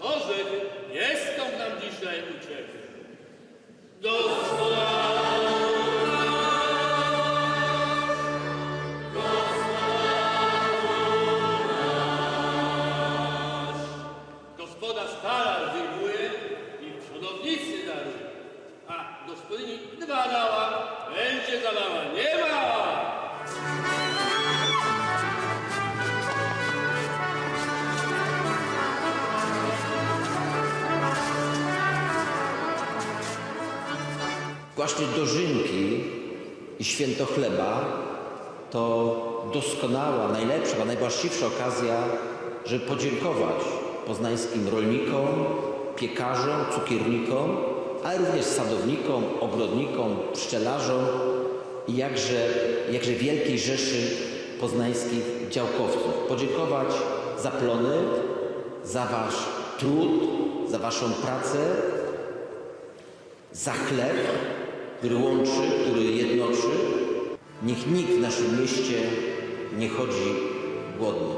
Orzechy, nie skąd nam dzisiaj uciekł. Gospodarz talar wyjmuje i przodownicy daruje. A gospodyni dwa dała, będzie zabawa nie Właśnie dożynki i święto chleba to doskonała, najlepsza, najwłaściwsza okazja, żeby podziękować poznańskim rolnikom, piekarzom, cukiernikom, ale również sadownikom, ogrodnikom, pszczelarzom i jakże, jakże wielkiej rzeszy poznańskich działkowców. Podziękować za plony, za wasz trud, za waszą pracę, za chleb, który łączy, który jednoczy. Niech nikt w naszym mieście nie chodzi głodny.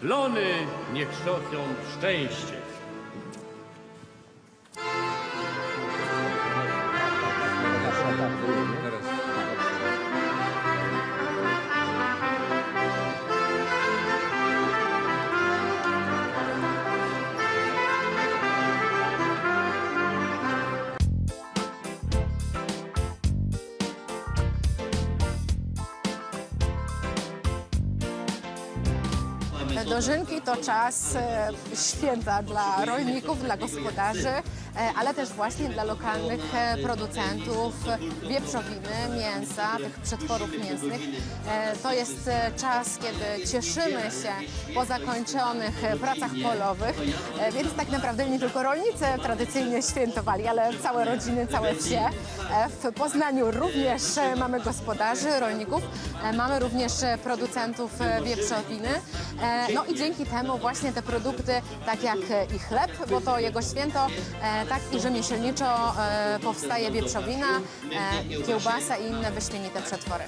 Plony niech szocią szczęście. Dożynki to czas e, święta dla rolników, dla gospodarzy, ale też właśnie dla lokalnych e, producentów wieprzowiny, mięsa, tych przetworów mięsnych. E, To jest e, czas, kiedy cieszymy się po zakończonych e, pracach polowych, e, więc tak naprawdę nie tylko rolnicy tradycyjnie świętowali, ale całe rodziny, całe wsie. E, W Poznaniu również e, mamy gospodarzy, rolników, e, mamy również e, producentów e, wieprzowiny. E, No i dzięki temu właśnie te produkty, tak jak e, i chleb, bo to jego święto, e, tak i rzemieślniczo e, powstaje wieprzowina, e, kiełbasa i inne wyśmienite przetwory.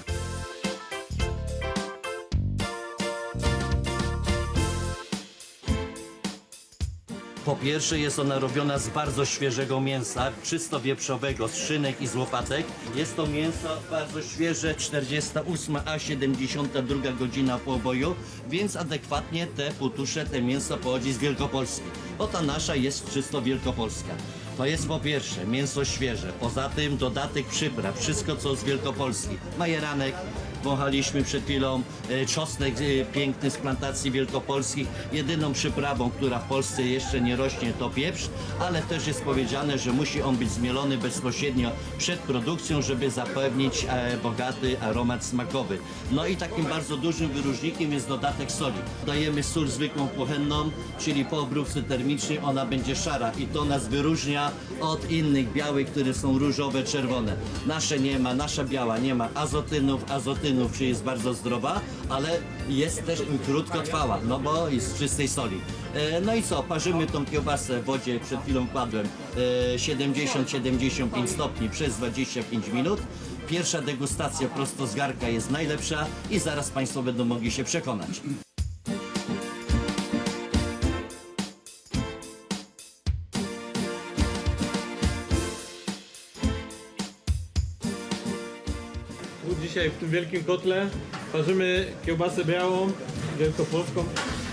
Po pierwsze jest ona robiona z bardzo świeżego mięsa, czysto wieprzowego, z szynek i z łopatek. Jest to mięso bardzo świeże, 48 a 72 godzina po oboju, więc adekwatnie te putusze, te mięso pochodzi z Wielkopolski, bo ta nasza jest czysto wielkopolska. To jest po pierwsze mięso świeże, poza tym dodatek przypraw, wszystko co z Wielkopolski. Majeranek, wąchaliśmy przed chwilą, e, czosnek e, piękny z plantacji wielkopolskich. Jedyną przyprawą, która w Polsce jeszcze nie rośnie to pieprz, ale też jest powiedziane, że musi on być zmielony bezpośrednio przed produkcją, żeby zapewnić e, bogaty aromat smakowy. No i takim bardzo dużym wyróżnikiem jest dodatek soli. Dajemy sól zwykłą kuchenną, czyli po obróbce termicznej ona będzie szara i to nas wyróżnia od innych białych, które są różowe, czerwone. Nasze nie ma, nasza biała nie ma azotynów, azotynów, czyli jest bardzo zdrowa, ale jest też krótkotrwała, no bo jest z czystej soli. E, no i co, parzymy tą kiełbasę w wodzie, przed chwilą kładłem e, 70-75 stopni przez 25 minut. Pierwsza degustacja prosto z garka jest najlepsza i zaraz Państwo będą mogli się przekonać. Dzisiaj w tym wielkim kotle parzymy kiełbasę białą, wielkopolską,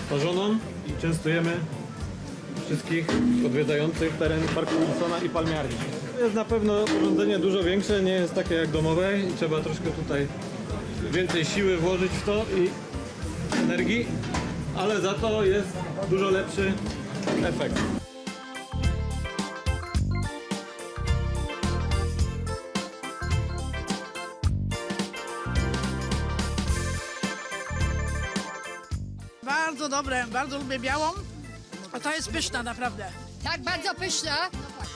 parzoną i częstujemy wszystkich odwiedzających teren Parku Wilsona i Palmiarni. Jest na pewno urządzenie dużo większe, nie jest takie jak domowe i trzeba troszkę tutaj więcej siły włożyć w to i energii, ale za to jest dużo lepszy efekt. Bardzo dobre, bardzo lubię białą. A to jest pyszna naprawdę. Tak, bardzo pyszna.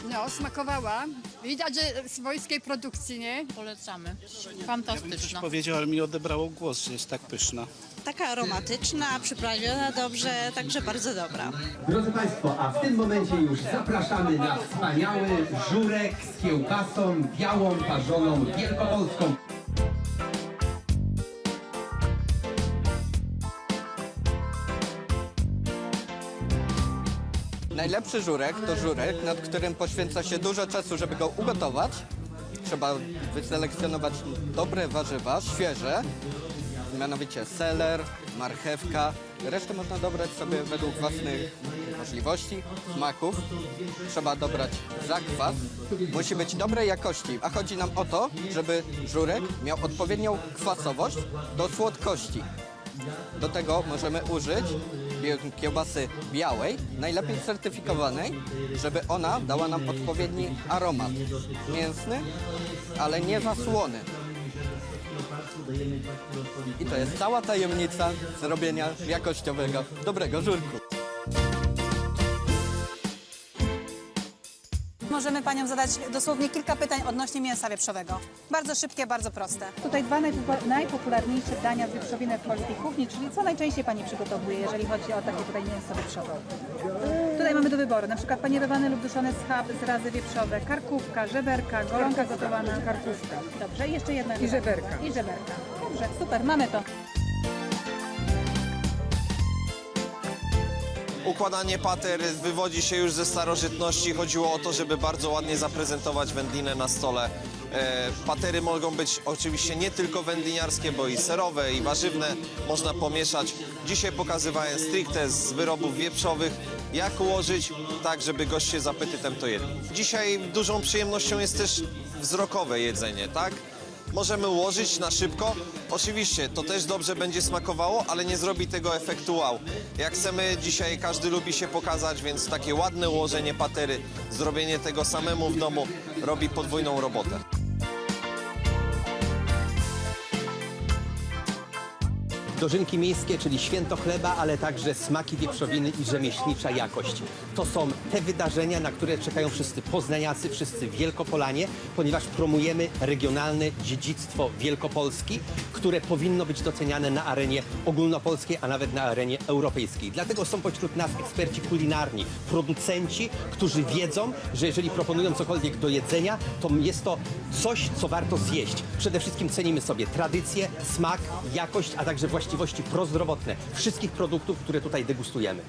No, smakowała. Widać, że swojskiej produkcji, nie? Polecamy. Fantastyczna. powiedział, ale mi odebrało głos, że jest tak pyszna. taka aromatyczna, przyprawiona dobrze, także bardzo dobra. Drodzy Państwo, a w tym momencie już zapraszamy na wspaniały żurek z kiełbasą białą, parzoną, wielkopolską. Najlepszy żurek to żurek, nad którym poświęca się dużo czasu, żeby go ugotować. Trzeba wyselekcjonować dobre warzywa, świeże, mianowicie seler, marchewka. Resztę można dobrać sobie według własnych możliwości, smaków. Trzeba dobrać zakwas. Musi być dobrej jakości, a chodzi nam o to, żeby żurek miał odpowiednią kwasowość do słodkości. Do tego możemy użyć kiełbasy białej, najlepiej certyfikowanej, żeby ona dała nam odpowiedni aromat mięsny, ale nie za słony. I to jest cała tajemnica zrobienia jakościowego, dobrego żurku. Możemy Paniom zadać dosłownie kilka pytań odnośnie mięsa wieprzowego. Bardzo szybkie, bardzo proste. Tutaj dwa najpopu- najpopularniejsze dania z wieprzowiny w polskiej kuchni, czyli co najczęściej Pani przygotowuje, jeżeli chodzi o takie tutaj mięso wieprzowe? Tutaj mamy do wyboru, na przykład panierowany lub duszony schab, zrazy wieprzowe, karkówka, żeberka, golonka gotowana. Karkówka. Dobrze, i jeszcze jedna. I żeberka. I żeberka. Dobrze, super, mamy to. Układanie pater wywodzi się już ze starożytności. Chodziło o to, żeby bardzo ładnie zaprezentować wędlinę na stole. E, patery mogą być oczywiście nie tylko wędliniarskie, bo i serowe, i warzywne. Można pomieszać. Dzisiaj pokazywałem stricte z wyrobów wieprzowych, jak ułożyć tak, żeby goście z apetytem to jedli. Dzisiaj dużą przyjemnością jest też wzrokowe jedzenie, tak? Możemy ułożyć na szybko. Oczywiście to też dobrze będzie smakowało, ale nie zrobi tego efektu wow. Jak chcemy dzisiaj, każdy lubi się pokazać, więc takie ładne ułożenie patery, zrobienie tego samemu w domu robi podwójną robotę. Dożynki miejskie, czyli święto chleba, ale także smaki wieprzowiny i rzemieślnicza jakość. To są te wydarzenia, na które czekają wszyscy poznaniacy, wszyscy wielkopolanie, ponieważ promujemy regionalne dziedzictwo Wielkopolski, które powinno być doceniane na arenie ogólnopolskiej, a nawet na arenie europejskiej. Dlatego są pośród nas eksperci kulinarni, producenci, którzy wiedzą, że jeżeli proponują cokolwiek do jedzenia, to jest to coś, co warto zjeść. Przede wszystkim cenimy sobie tradycję, smak, jakość, a także właściwości prozdrowotne wszystkich produktów, które tutaj degustujemy.